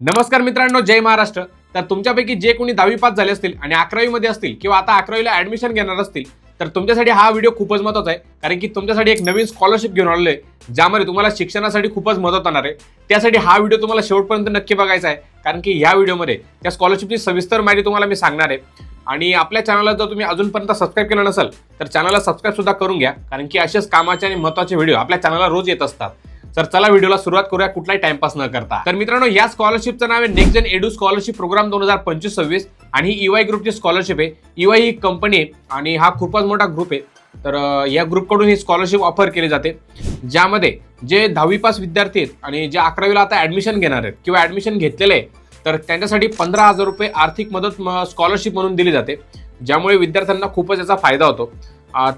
नमस्कार मित्रांनो जय महाराष्ट्र. तर तुमच्यापैकी जे कोणी दहावी पास झाले असतील आणि अकरावीमध्ये असतील किंवा आता अकरावीला ऍडमिशन घेणार असतील तर तुमच्यासाठी हा व्हिडिओ खूपच महत्त्वाचा आहे. कारण की तुमच्यासाठी एक नवीन स्कॉलरशिप घेऊन आलेलो आहे ज्यामध्ये तुम्हाला शिक्षणासाठी खूपच मदत होणार आहे. त्यासाठी हा व्हिडिओ तुम्हाला शेवटपर्यंत नक्की बघायचा आहे. कारण की ह्या व्हिडिओमध्ये त्या स्कॉलरशिपची सविस्तर माहिती तुम्हाला मी सांगणार आहे. आणि आपल्या चॅनलला जर तुम्ही अजूनपर्यंत सबस्क्राईब केलं नसेल तर चॅनलला सबस्क्राईब सुद्धा करून घ्या. कारण की असेच कामाचे आणि महत्त्वाचे व्हिडिओ आपल्या चॅनलला रोज येत असतात. तर चला व्हिडिओला सुरुवात करूया कुठलाही टाइमपास न करता. तर मित्रांनो या स्कॉलरशिपचं नाव आहे नेक्स्ट जन एडू स्कॉलरशिप प्रोग्राम दोन हजार पंचवीस सव्वीस आणि ही ईवाय ग्रुपची स्कॉलरशिप आहे. ईवाय ही कंपनी आहे आणि हा खूपच मोठा ग्रुप आहे. तर या ग्रुपकडून ही स्कॉलरशिप ऑफर केली जाते. ज्यामध्ये जे दहावी पास विद्यार्थी आहेत आणि जे अकरावीला आता ऍडमिशन घेणार आहेत किंवा ऍडमिशन घेतलेले आहे तर त्यांच्यासाठी पंधरा हजार रुपये आर्थिक मदत स्कॉलरशिप म्हणून दिली जाते. ज्यामुळे विद्यार्थ्यांना खूपच याचा फायदा होतो.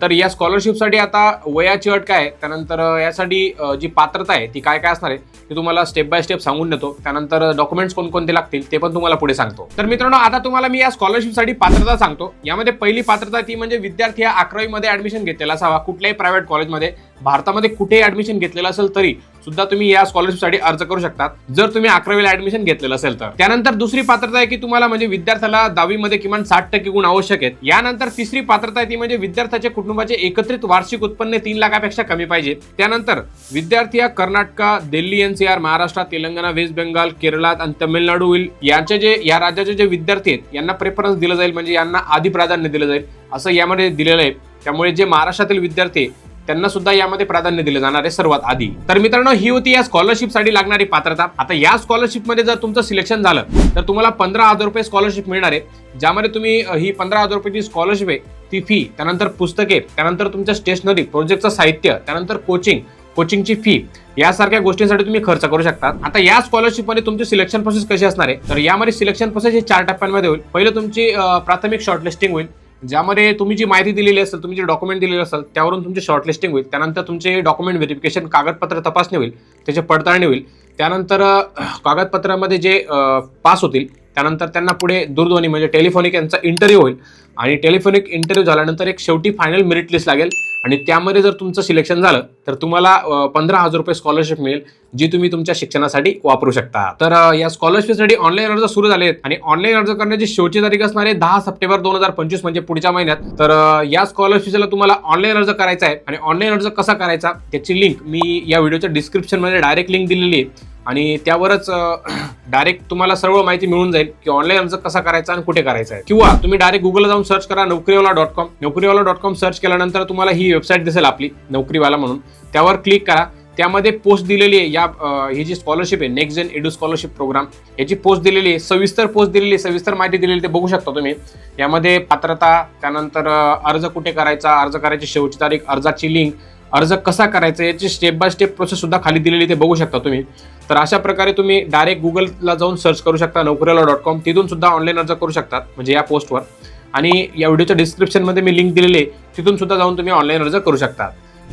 तर या स्कॉलरशिपसाठी आता वयाची अट काय आहे? त्यानंतर यासाठी जी पात्रता आहे ती काय काय असणार आहे ते तुम्हाला स्टेप बाय स्टेप सांगून देतो. त्यानंतर डॉक्युमेंट्स कोणकोणते लागतील ते पण तुम्हाला पुढे सांगतो. तर मित्रांनो आता तुम्हाला मी या स्कॉलरशिपसाठी पात्रता सांगतो. यामध्ये पहिली पात्रता ती म्हणजे विद्यार्थी हा अकरावीमध्ये ऍडमिशन घेतलेला असावा कुठल्याही प्रायव्हेट कॉलेजमध्ये भारतामध्ये कुठेही ऍडमिशन घेतलेलं असेल तरी सुद्धा तुम्ही या स्कॉलरशिपसाठी अर्ज करू शकतात. जर तुम्ही अकरावीला ऍडमिशन घेतलेलं असेल तर. त्यानंतर दुसरी पात्रता आहे की तुम्हाला म्हणजे विद्यार्थ्याला दहावीमध्ये किमान साठ टक्के गुण आवश्यक आहेत. यानंतर तिसरी पात्रता आहे ती म्हणजे विद्यार्थ्याच्या कुटुंबाचे एकत्रित वार्षिक उत्पन्न तीन लाखापेक्षा कमी पाहिजे. त्यानंतर विद्यार्थी हा Karnataka Delhi NCR Maharashtra Telangana West Bengal केरळात आणि तमिळनाडू यांचे जे या राज्याचे जे विद्यार्थी आहेत यांना प्रेफरन्स दिलं जाईल. म्हणजे यांना आधी प्राधान्य दिलं जाईल. असं यामध्ये दिलेलं आहे. त्यामुळे जे महाराष्ट्रातील विद्यार्थी त्यांना सुद्धा यामध्ये प्राधान्य दिले जाणार आहे सर्वात आधी. तर मित्रांनो ही होती या स्कॉलरशिपसाठी लागणारी पात्रता. आता या स्कॉलरशिपमध्ये जर तुमचं सिलेक्शन झालं तर तुम्हाला पंधरा हजार रुपये स्कॉलरशिप मिळणार आहे. ज्यामध्ये तुम्ही ही पंधरा हजार रुपयाची स्कॉलरशिप आहे ती फी त्यानंतर पुस्तके त्यानंतर तुमच्या स्टेशनरी प्रोजेक्टचं साहित्य त्यानंतर कोचिंग कोचिंगची फी यासारख्या गोष्टींसाठी तुम्ही खर्च करू शकता. आता या स्कॉलरशिपमध्ये तुमची सिलेक्शन प्रोसेस कशी असणार आहे? तर यामध्ये सिलेक्शन प्रोसेस ही चार टप्प्यांमध्ये होईल. पहिलं तुमची प्राथमिक शॉर्टलिस्टिंग होईल. ज्यामध्ये तुम्ही जी माहिती दिलेली असेल तुम्ही जे डॉक्युमेंट दिलेले असेल त्यावरून तुमची शॉर्टलिस्टिंग होईल. त्यानंतर तुमचे डॉक्युमेंट व्हेरिफिकेशन कागदपत्र तपासणी होईल त्याची पडताळणी होईल. त्यानंतर कागदपत्रामध्ये जे पास होतील त्यानंतर त्यांना पुढे दूरध्वनी म्हणजे टेलिफोनिक यांचा इंटरव्ह्यू होईल. आणि टेलिफोनिक इंटरव्ह्यू झाल्यानंतर एक शेवटी फायनल मेरिट लिस्ट लागेल. आणि त्यामध्ये जर तुमचं सिलेक्शन झालं तर तुम्हाला पंधरा हजार रुपये स्कॉलरशिप मिळेल जी तुम्ही तुमच्या शिक्षणासाठी वापरू शकता. तर या स्कॉलरशिपसाठी ऑनलाईन अर्ज सुरू झाले आहेत आणि ऑनलाईन अर्ज करण्याची शेवटची तारीख असणार आहे दहा सप्टेंबर दोन हजार पंचवीस म्हणजे पुढच्या महिन्यात. तर या स्कॉलरशिपला तुम्हाला ऑनलाईन अर्ज करायचा आहे. आणि ऑनलाईन अर्ज कसा करायचा त्याची लिंक मी या व्हिडिओच्या डिस्क्रिप्शनमध्ये डायरेक्ट लिंक दिलेली आहे. आणि त्यावरच डायरेक्ट तुम्हाला सर्व माहिती मिळून जाईल की ऑनलाईन अर्ज कसा करायचा आणि कुठे करायचा आहे. किंवा तुम्ही डायरेक्ट गुगलला जाऊन सर्च करा Naukriwala dot com Naukriwala dot com search केल्यानंतर तुम्हाला ही वेबसाईट दिसेल आपली नोकरीवाला म्हणून. त्यावर क्लिक करा. त्यामध्ये पोस्ट दिलेली आहे या ही जी स्कॉलरशिप आहे next gen edu scholarship programme याची पोस्ट दिलेली आहे सविस्तर पोस्ट दिलेली आहे सविस्तर माहिती दिलेली ते बघू शकता तुम्ही. यामध्ये पात्रता त्यानंतर अर्ज कुठे करायचा अर्ज करायची शेवटची तारीख अर्जाची लिंक अर्ज कसा करायचा याची स्टेप बाय स्टेप प्रोसेस सुद्धा खाली दिलेली आहे, ते बघू शकता तुम्ही. तर अशा प्रकारे तुम्ही डायरेक्ट गुगलला जाऊन सर्च करू शकता नोकऱ्याला डॉट कॉम तिथून सुद्धा ऑनलाईन अर्ज करू शकतात म्हणजे या पोस्टवर आणि या व्हिडिओच्या डिस्क्रिप्शनमध्ये मी लिंक दिलेली आहे तिथून सुद्धा जाऊन तुम्ही ऑनलाईन अर्ज करू शकता.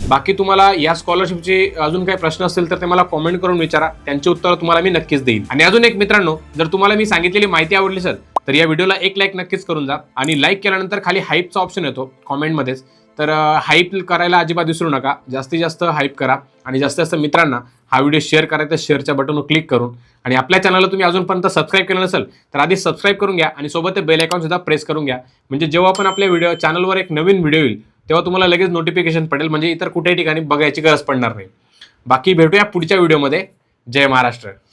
बाकी तुम्हाला या स्कॉलरशिपचे अजून काही प्रश्न असतील तर ते मला कॉमेंट करून विचारा त्यांची उत्तरं तुम्हाला मी नक्कीच देईन. आणि अजून एक मित्रांनो जर तुम्हाला मी सांगितलेली माहिती आवडली सर तर या व्हिडिओला एक लाईक नक्कीच करून जा. आणि लाईक केल्यानंतर खाली हाईपचा ऑप्शन येतो कॉमेंटमध्येच तर हाईप करायला अजिबात विसरू नका. जास्तीत जास्त हाईप करा. आणि जास्तीत जास्त मित्रांना हा व्हिडिओ शेअर करायचा शेअरच्या बटनवर क्लिक करून. आणि आपल्या चॅनलला तुम्ही अजूनपर्यंत सबस्क्राईब केलं नसेल तर आधी सबस्क्राईब करून घ्या. आणि सोबत ते बेल आयकॉन सुद्धा प्रेस करून घ्या. म्हणजे जेव्हा आपण आपल्या व्हिडिओ चॅनलवर एक नवीन व्हिडिओ येईल तेव्हा तुम्हाला लगेच नोटिफिकेशन पडेल. म्हणजे इतर कुठेही ठिकाणी बघायची गरज पडणार नाही. बाकी भेटूया पुढच्या व्हिडिओमध्ये जय महाराष्ट्र.